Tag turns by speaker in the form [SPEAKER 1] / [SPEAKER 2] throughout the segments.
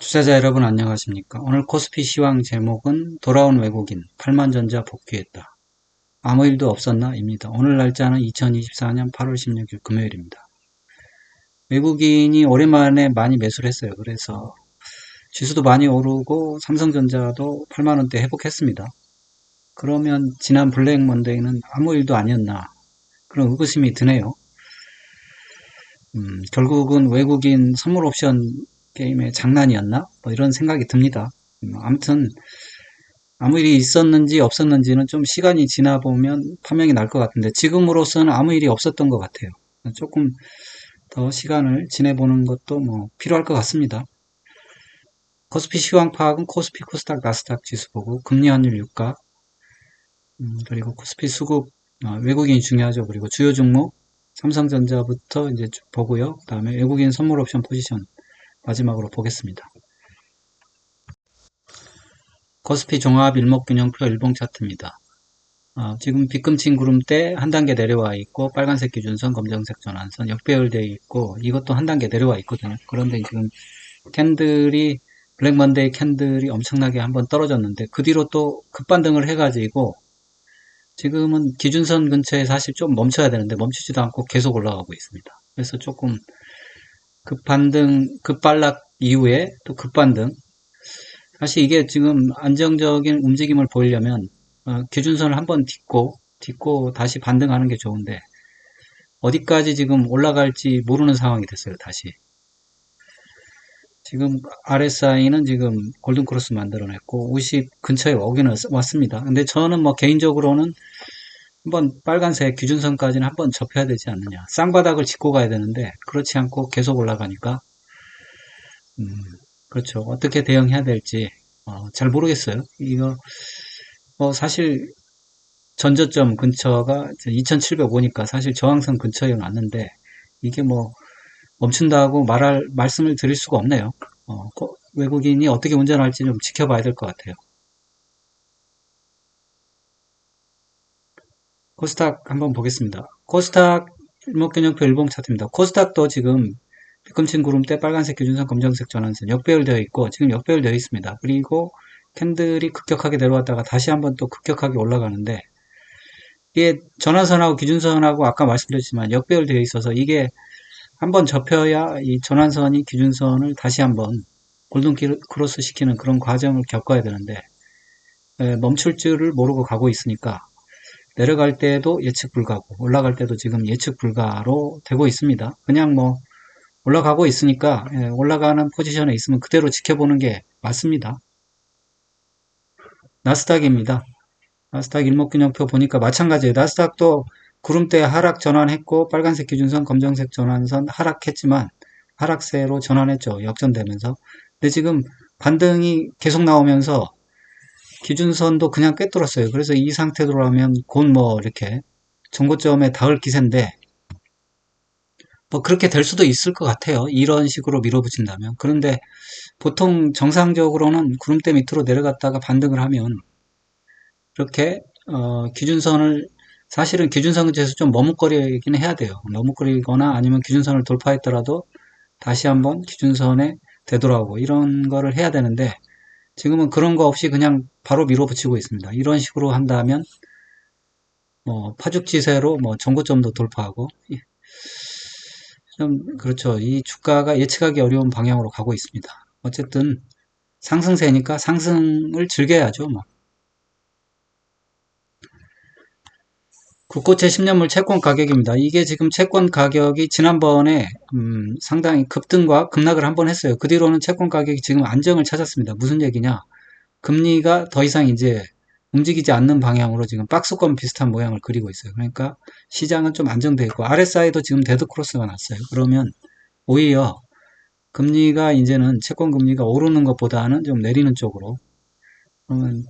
[SPEAKER 1] 투자자 여러분 안녕하십니까? 오늘 코스피 시황 제목은 돌아온 외국인 8만전자 복귀했다. 아무 일도 없었나? 입니다. 오늘 날짜는 2024년 8월 16일 금요일입니다. 외국인이 오랜만에 많이 매수를 했어요. 그래서 지수도 많이 오르고 삼성전자도 8만원대 회복했습니다. 그러면 지난 블랙 먼데이는 아무 일도 아니었나 그런 의구심이 드네요. 음, 결국은 외국인 선물 옵션 게임의 장난이었나? 뭐 이런 생각이 듭니다. 음, 아무튼 아무 일이 있었는지 없었는지는 좀 시간이 지나 보면 판명이 날 것 같은데 지금으로서는 아무 일이 없었던 것 같아요. 조금 더 시간을 지내보는 것도 뭐 필요할 것 같습니다. 코스피 시황 파악은 코스피, 코스닥, 나스닥 지수 보고 금리 환율 유가 음, 그리고 코스피 수급 어, 외국인이 중요하죠. 그리고 주요 종목 삼성전자부터 이제 쭉 보고요. 그 다음에 외국인 선물 옵션 포지션 마지막으로 보겠습니다. 코스피 종합 일목균형표 일봉 차트입니다. 어, 지금 빗금친 구름대 한 단계 내려와 있고 빨간색 기준선, 검정색 전환선 역배열되어 있고 이것도 한 단계 내려와 있거든요. 그런데 지금 캔들이 블랙 먼데이 캔들이 엄청나게 한번 떨어졌는데 그 뒤로 또 급반등을 해가지고 지금은 기준선 근처에 사실 좀 멈춰야 되는데 멈추지도 않고 계속 올라가고 있습니다. 그래서 조금 급반등, 급발락 이후에 또 급반등. 사실 이게 지금 안정적인 움직임을 보이려면 어, 기준선을 한번 딛고 딛고 다시 반등하는 게 좋은데 어디까지 지금 올라갈지 모르는 상황이 됐어요. 다시. 지금 RSI는 지금 골든크로스 만들어냈고 50 근처에 오기는 왔습니다. 근데 저는 뭐 개인적으로는 한번 빨간색 기준선까지는 한번 접해야 되지 않느냐. 쌍바닥을 짚고 가야 되는데 그렇지 않고 계속 올라가니까 음, 그렇죠. 어떻게 대응해야 될지 어, 잘 모르겠어요. 이거 뭐 사실 전저점 근처가 2705니까 사실 저항선 근처에 왔는데 이게 뭐 멈춘다고 말할 말씀을 드릴 수가 없네요. 어, 외국인이 어떻게 운전할지 좀 지켜봐야 될 것 같아요. 코스닥 한번 보겠습니다. 코스닥 일목균형표 일봉 차트입니다. 코스닥도 지금 비꿈친 구름대 빨간색 기준선 검정색 전환선 역배열되어 있고 지금 역배열되어 있습니다. 그리고 캔들이 급격하게 내려왔다가 다시 한번 또 급격하게 올라가는데 이게 전환선하고 기준선하고 아까 말씀드렸지만 역배열되어 있어서 이게 한번 접혀야 이 전환선이 기준선을 다시 한번 골든 크로스 시키는 그런 과정을 겪어야 되는데 멈출 줄을 모르고 가고 있으니까 내려갈 때도 예측 불가고 올라갈 때도 지금 예측 불가로 되고 있습니다. 그냥 뭐 올라가고 있으니까 예, 올라가는 포지션에 있으면 그대로 지켜보는 게 맞습니다. 나스닥입니다. 나스닥 일목균형표 보니까 마찬가지예요. 나스닥도 구름대 하락 전환했고 빨간색 기준선 검정색 전환선 하락했지만 하락세로 전환했죠. 역전되면서. 근데 지금 반등이 계속 나오면서 기준선도 그냥 꿰뚫었어요. 그래서 이 상태로라면 곧 뭐 이렇게 정고점에 닿을 기세인데 뭐 그렇게 될 수도 있을 것 같아요. 이런 식으로 밀어붙인다면. 그런데 보통 정상적으로는 구름대 밑으로 내려갔다가 반등을 하면 이렇게 어, 기준선을 사실은 기준선 근처에서 좀 머뭇거리긴 해야 돼요. 머뭇거리거나 아니면 기준선을 돌파했더라도 다시 한번 기준선에 되돌아오고 이런 거를 해야 되는데 지금은 그런 거 없이 그냥 바로 밀어붙이고 있습니다. 이런 식으로 한다면 뭐 파죽지세로 뭐 정고점도 돌파하고 좀 그렇죠. 이 주가가 예측하기 어려운 방향으로 가고 있습니다. 어쨌든 상승세니까 상승을 즐겨야죠. 뭐. 국고채 10년물 채권 가격입니다. 이게 지금 채권 가격이 지난번에 음, 상당히 급등과 급락을 한번 했어요. 그 뒤로는 채권 가격이 지금 안정을 찾았습니다. 무슨 얘기냐? 금리가 더 이상 이제 움직이지 않는 방향으로 지금 박스권 비슷한 모양을 그리고 있어요. 그러니까 시장은 좀 안정되어 있고 RSI도 지금 데드 크로스가 났어요. 그러면 오히려 금리가 이제는 채권 금리가 오르는 것보다는 좀 내리는 쪽으로 그러면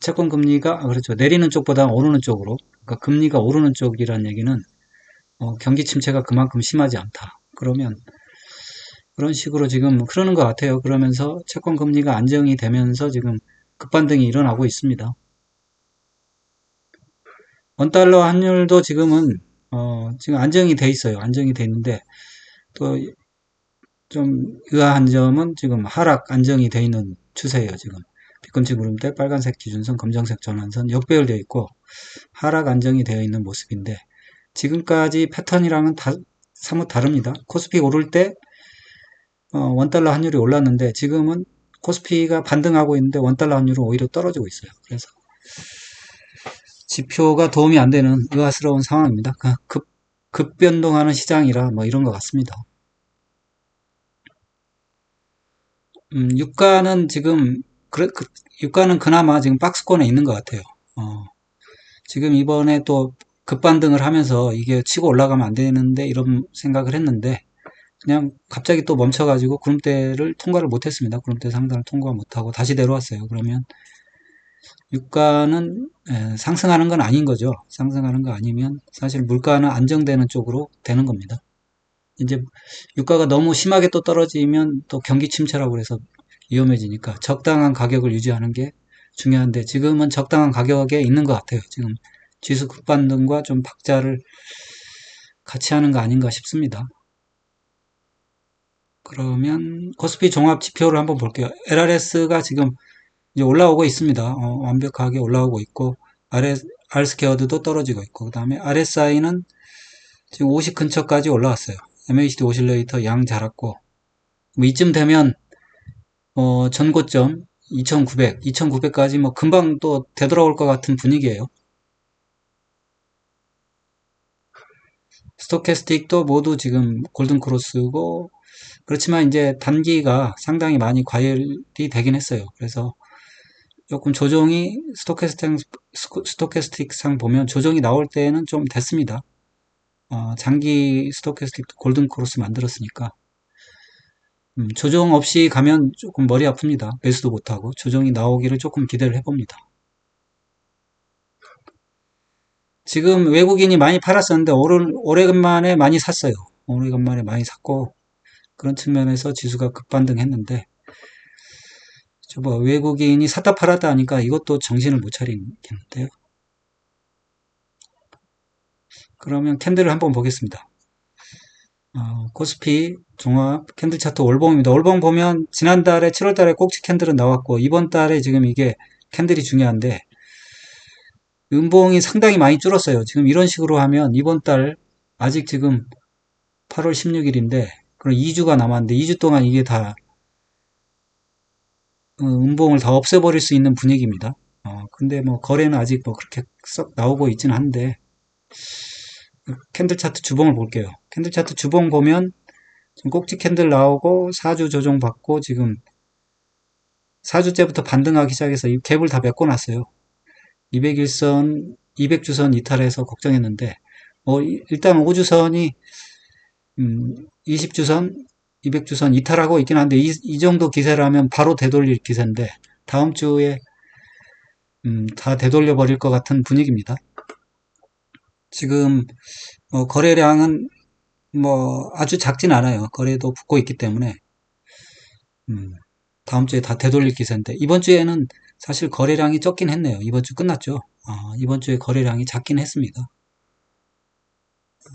[SPEAKER 1] 채권 금리가 아, 그렇죠 내리는 쪽보다 오르는 쪽으로 그러니까 금리가 오르는 쪽이라는 얘기는 어, 경기 침체가 그만큼 심하지 않다. 그러면 그런 식으로 지금 흐르는 것 같아요. 그러면서 채권 금리가 안정이 되면서 지금 급반등이 일어나고 있습니다. 원달러 환율도 지금은 어, 지금 안정이 돼 있어요. 안정이 돼 있는데 또 좀 의아한 점은 지금 하락 안정이 돼 있는 추세예요. 지금 뒤꿈치 구름대 빨간색 기준선 검정색 전환선 역배열되어 있고 하락 안정이 되어 있는 모습인데 지금까지 패턴이랑은 다, 사뭇 다릅니다. 코스피 오를 때 어, 원달러 환율이 올랐는데 지금은 코스피가 반등하고 있는데 원달러 환율은 오히려 떨어지고 있어요. 그래서 지표가 도움이 안 되는 의아스러운 상황입니다. 그 급, 급변동하는 시장이라 뭐 이런 것 같습니다. 음, 유가는 지금 그, 그, 유가는 그나마 지금 박스권에 있는 것 같아요. 어, 지금 이번에 또 급반등을 하면서 이게 치고 올라가면 안 되는데 이런 생각을 했는데 그냥 갑자기 또 멈춰가지고 구름대를 통과를 못했습니다. 구름대 상단을 통과 못하고 다시 내려왔어요. 그러면 유가는 상승하는 건 아닌 거죠. 상승하는 거 아니면 사실 물가는 안정되는 쪽으로 되는 겁니다. 이제 유가가 너무 심하게 또 떨어지면 또 경기 침체라고 그래서 위험해지니까 적당한 가격을 유지하는 게 중요한데 지금은 적당한 가격에 있는 것 같아요. 지금 지수 급반등과 좀 박자를 같이 하는 거 아닌가 싶습니다. 그러면 코스피 종합 지표를 한번 볼게요. LRS가 지금 이제 올라오고 있습니다. 어, 완벽하게 올라오고 있고 R스퀘어드도 떨어지고 있고 그 다음에 RSI는 지금 50 근처까지 올라왔어요. MACD 오실레이터 양 자랐고 뭐 이쯤 되면 어, 전고점 2900, 2900까지 뭐 금방 또 되돌아올 것 같은 분위기예요. 스토캐스틱도 모두 지금 골든크로스고 그렇지만 이제 단기가 상당히 많이 과열이 되긴 했어요. 그래서 조금 조정이 스토캐스틱, 스토캐스틱 상 보면 조정이 나올 때는 좀 됐습니다. 어, 장기 스토캐스틱 골든크로스 만들었으니까 음, 조정 없이 가면 조금 머리 아픕니다. 매수도 못하고 조정이 나오기를 조금 기대를 해봅니다. 지금 외국인이 많이 팔았었는데 오늘, 오래간만에 많이 샀어요. 오래간만에 많이 샀고 그런 측면에서 지수가 급반등했는데 저봐 외국인이 샀다 팔았다 하니까 이것도 정신을 못 차리겠는데요. 그러면 캔들을 한번 보겠습니다. 어, 코스피 종합 캔들 차트 월봉입니다. 월봉 보면 지난달에 7월달에 꼭지 캔들은 나왔고 이번 달에 지금 이게 캔들이 중요한데 음봉이 상당히 많이 줄었어요. 지금 이런 식으로 하면 이번 달 아직 지금 8월 16일인데 그럼 2주가 남았는데 2주 동안 이게 다 어, 음봉을 다 없애버릴 수 있는 분위기입니다. 어, 근데 뭐 거래는 아직 뭐 그렇게 썩 나오고 있지는 한데 캔들 차트 주봉을 볼게요. 캔들 차트 주봉 보면 꼭지 캔들 나오고 4주 조정 받고 지금 4주째부터 반등하기 시작해서 이 갭을 다 메꿔 놨어요. 201선, 200주선 이탈해서 걱정했는데 뭐 일단 5주선이 음, 20주선, 200주선 이탈하고 있긴 한데 이, 이 정도 기세라면 바로 되돌릴 기세인데 다음 주에 음, 다 되돌려 버릴 것 같은 분위기입니다. 지금 뭐 거래량은 뭐 아주 작진 않아요. 거래도 붙고 있기 때문에 음, 다음 주에 다 되돌릴 기세인데 이번 주에는 사실 거래량이 적긴 했네요. 이번 주 끝났죠. 어, 이번 주에 거래량이 작긴 했습니다.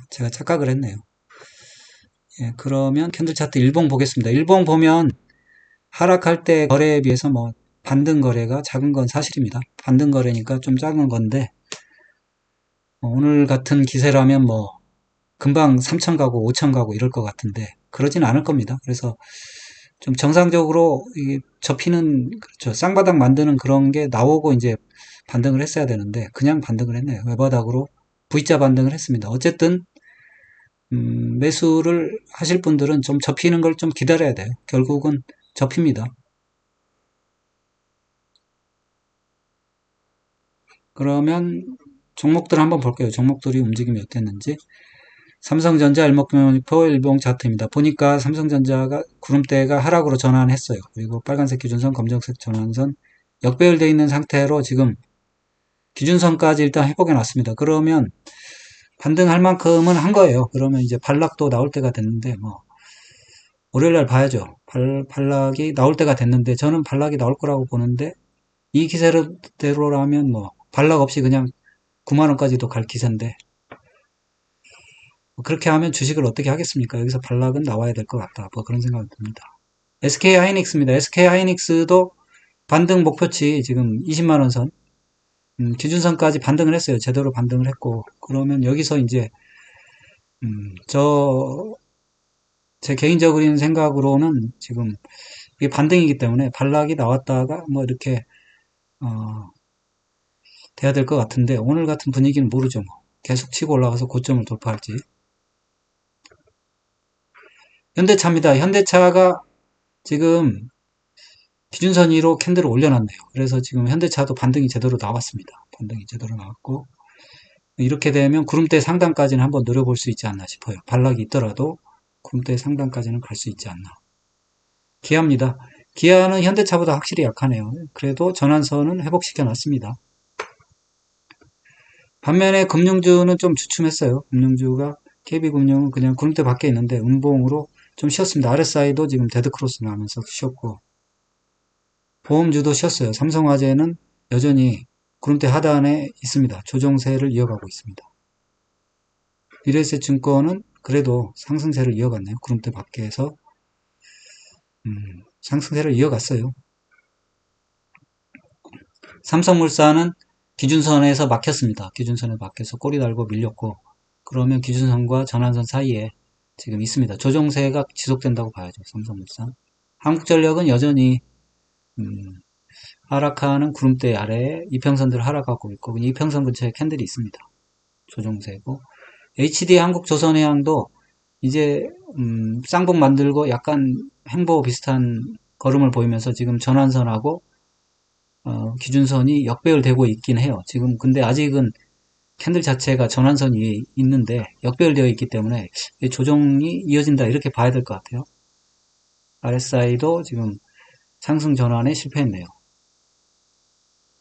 [SPEAKER 1] 제가 착각을 했네요. 예, 그러면 캔들 차트 일봉 보겠습니다. 일봉 보면 하락할 때 거래에 비해서 뭐 반등 거래가 작은 건 사실입니다. 반등 거래니까 좀 작은 건데 어, 오늘 같은 기세라면 뭐 금방 3천 가고 5천 가고 이럴 것 같은데 그러진 않을 겁니다. 그래서 좀 정상적으로 접히는 그렇죠. 쌍바닥 만드는 그런 게 나오고 이제 반등을 했어야 되는데 그냥 반등을 했네요. 외바닥으로 V자 반등을 했습니다. 어쨌든 음, 매수를 하실 분들은 좀 접히는 걸 좀 기다려야 돼요. 결국은 접힙니다. 그러면 종목들 한번 볼게요. 종목들이 움직임이 어땠는지. 삼성전자 일목표표 일봉 차트입니다. 보니까 삼성전자가 구름대가 하락으로 전환했어요. 그리고 빨간색 기준선, 검정색 전환선 역배열되어 있는 상태로 지금 기준선까지 일단 회복해 놨습니다. 그러면 반등할 만큼은 한 거예요. 그러면 이제 반락도 나올 때가 됐는데 뭐 월요일날 봐야죠. 발, 반락이 나올 때가 됐는데 저는 반락이 나올 거라고 보는데 이 기세대로라면 뭐 반락 없이 그냥 9만원까지도 갈 기세인데 뭐 그렇게 하면 주식을 어떻게 하겠습니까? 여기서 반락은 나와야 될 것 같다. 뭐 그런 생각이 듭니다. SK 하이닉스입니다. SK 하이닉스도 반등 목표치 지금 20만원 선, 음, 기준선까지 반등을 했어요. 제대로 반등을 했고, 그러면 여기서 이제, 음, 저, 제 개인적인 생각으로는 지금 이게 반등이기 때문에 반락이 나왔다가 뭐 이렇게, 어, 돼야 될 것 같은데, 오늘 같은 분위기는 모르죠. 뭐. 계속 치고 올라가서 고점을 돌파할지. 현대차입니다. 현대차가 지금 기준선 위로 캔들을 올려놨네요. 그래서 지금 현대차도 반등이 제대로 나왔습니다. 반등이 제대로 나왔고 이렇게 되면 구름대 상단까지는 한번 노려볼 수 있지 않나 싶어요. 반락이 있더라도 구름대 상단까지는 갈 수 있지 않나. 기아입니다. 기아는 현대차보다 확실히 약하네요. 그래도 전환선은 회복시켜 놨습니다. 반면에 금융주는 좀 주춤했어요. 금융주가 KB금융은 그냥 구름대 밖에 있는데 음봉으로 좀 쉬었습니다. RSI도 지금 데드크로스 나면서 쉬었고 보험주도 쉬었어요. 삼성화재는 여전히 구름대 하단에 있습니다. 조정세를 이어가고 있습니다. 미래에셋증권은 그래도 상승세를 이어갔네요. 구름대 밖에서 음, 상승세를 이어갔어요. 삼성물산은 기준선에서 막혔습니다. 기준선에 막혀서 꼬리 달고 밀렸고 그러면 기준선과 전환선 사이에 지금 있습니다. 조정세가 지속된다고 봐야죠. 삼성물산. 한국전력은 여전히 음, 하락하는 구름대 아래에 이평선들을 하락하고 있고 이평선 근처에 캔들이 있습니다. 조정세고 HD 한국조선해양도 이제 음, 쌍봉 만들고 약간 행보 비슷한 걸음을 보이면서 지금 전환선하고 어, 기준선이 역배열되고 있긴 해요. 지금 근데 아직은 캔들 자체가 전환선 위에 있는데 역배열되어 있기 때문에 조정이 이어진다 이렇게 봐야 될 것 같아요. RSI도 지금 상승 전환에 실패했네요.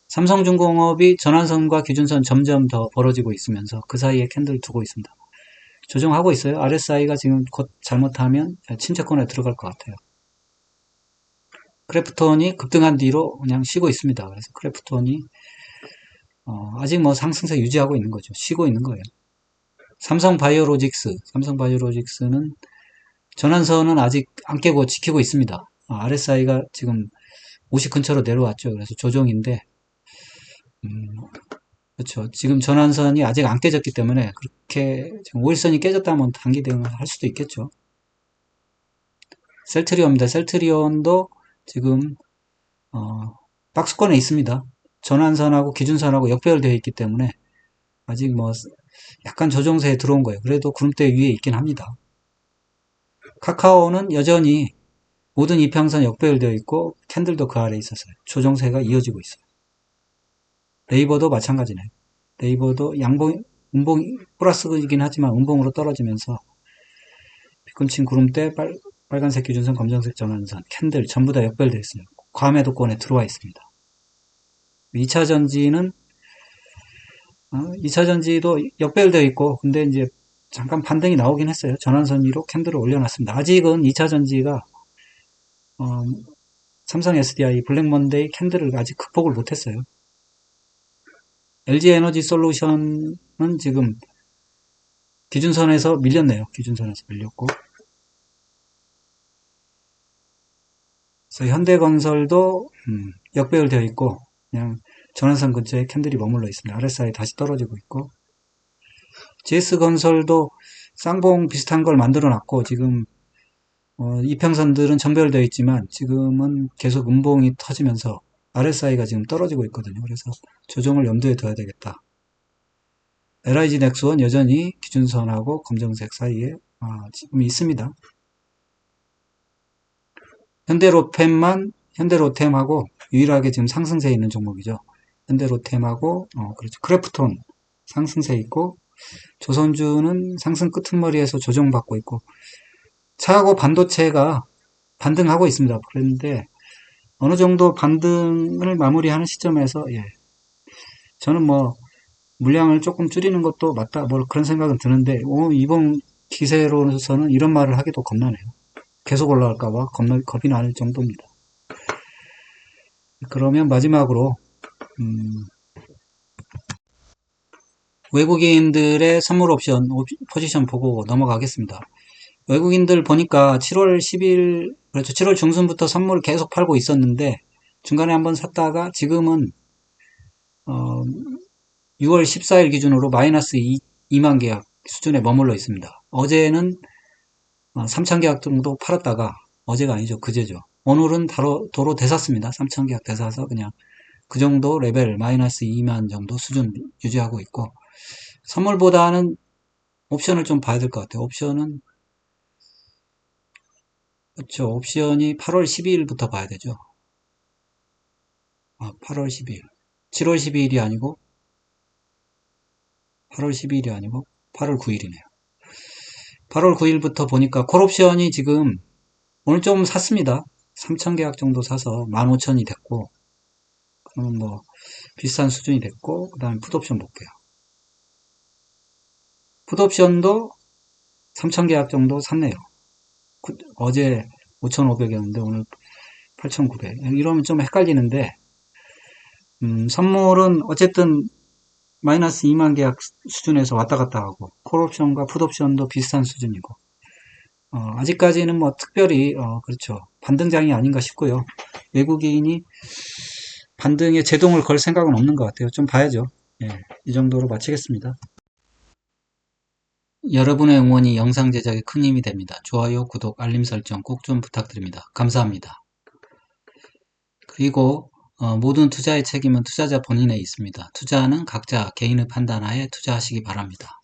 [SPEAKER 1] 삼성중공업이 전환선과 기준선 점점 더 벌어지고 있으면서 그 사이에 캔들 두고 있습니다. 조정하고 있어요. RSI가 지금 곧 잘못하면 침체권에 들어갈 것 같아요. 크래프톤이 급등한 뒤로 그냥 쉬고 있습니다. 그래서 크래프톤이 어, 아직 뭐 상승세 유지하고 있는 거죠. 쉬고 있는 거예요. 삼성 바이오로직스, 삼성 바이오로직스는 전환선은 아직 안 깨고 지키고 있습니다. RSI가 지금 50 근처로 내려왔죠. 그래서 조정인데, 음, 그렇죠. 지금 전환선이 아직 안 깨졌기 때문에 그렇게 지금 5일선이 깨졌다면 단기 대응을 할 수도 있겠죠. 셀트리온입니다. 셀트리온도 지금 어, 박스권에 있습니다. 전환선하고 기준선하고 역배열되어 있기 때문에 아직 뭐 약간 조정세에 들어온 거예요. 그래도 구름대 위에 있긴 합니다. 카카오는 여전히 모든 이평선 역배열되어 있고 캔들도 그 아래에 있었어요. 조정세가 이어지고 있어요. 네이버도 마찬가지네요. 네이버도 양봉, 음봉, 플러스이긴 하지만 음봉으로 떨어지면서 비꿈친 구름대 빨, 빨간색 기준선, 검정색 전환선, 캔들 전부 다 역별되어 있습니다. 과매도권에 들어와 있습니다. 2차 전지는 어, 2차 전지도 역별되어 있고 근데 이제 잠깐 반등이 나오긴 했어요. 전환선 위로 캔들을 올려놨습니다. 아직은 2차 전지가 어, 삼성 SDI 블랙먼데이 캔들을 아직 극복을 못했어요. LG 에너지 솔루션은 지금 기준선에서 밀렸네요. 기준선에서 밀렸고. 그래서 현대건설도 음, 역배열되어 있고 그냥 전환선 근처에 캔들이 머물러 있습니다. RSI 다시 떨어지고 있고 GS건설도 쌍봉 비슷한 걸 만들어 놨고 지금 어, 이평선들은 정별되어 있지만 지금은 계속 음봉이 터지면서 RSI가 지금 떨어지고 있거든요. 그래서 조정을 염두에 둬야 되겠다. LIG 넥스원 여전히 기준선하고 검정색 사이에 아, 지금 있습니다. 현대로템만 현대로템하고 유일하게 지금 상승세에 있는 종목이죠. 현대로템하고 어, 그렇죠. 크래프톤 상승세 있고 조선주는 상승 끄트머리에서 조정받고 있고 차하고 반도체가 반등하고 있습니다. 그런데 어느 정도 반등을 마무리하는 시점에서 예, 저는 뭐 물량을 조금 줄이는 것도 맞다 뭐 그런 생각은 드는데 오, 이번 기세로서는 이런 말을 하기도 겁나네요. 계속 올라갈까봐 겁이 나는 정도입니다. 그러면 마지막으로 음, 외국인들의 선물 옵션 옵- 포지션 보고 넘어가겠습니다. 외국인들 보니까 7월 10일, 그렇죠. 7월 중순부터 선물 계속 팔고 있었는데, 중간에 한번 샀다가 지금은, 어, 6월 14일 기준으로 마이너스 2, 만 계약 수준에 머물러 있습니다. 어제는 3천 계약 정도 팔았다가, 어제가 아니죠. 그제죠. 오늘은 바로 도로 대샀습니다. 3천 계약 대사서 그냥 그 정도 레벨 마이너스 2만 정도 수준 유지하고 있고, 선물보다는 옵션을 좀 봐야 될 것 같아요. 옵션은 그렇죠. 옵션이 8월 12일부터 봐야 되죠. 아, 8월 12일. 7월 12일이 아니고 8월 12일이 아니고 8월 9일이네요. 8월 9일부터 보니까 콜옵션이 지금 오늘 좀 샀습니다. 3천 계약 정도 사서 15,000이 됐고 그러면 뭐 비슷한 수준이 됐고 그 다음에 풋옵션 볼게요. 풋옵션도 3천 계약 정도 샀네요. 그- 어제 5,500이었는데 오늘 8,900. 이러면 좀 헷갈리는데 음, 선물은 어쨌든 마이너스 2만 계약 수준에서 왔다 갔다 하고 콜옵션과 풋옵션도 비슷한 수준이고 어, 아직까지는 뭐 특별히 어, 그렇죠 반등장이 아닌가 싶고요. 외국인이 반등에 제동을 걸 생각은 없는 것 같아요. 좀 봐야죠. 예, 이 정도로 마치겠습니다. 여러분의 응원이 영상 제작에 큰 힘이 됩니다. 좋아요, 구독, 알림 설정 꼭 좀 부탁드립니다. 감사합니다. 그리고 어, 모든 투자의 책임은 투자자 본인에 있습니다. 투자는 각자 개인의 판단하에 투자하시기 바랍니다.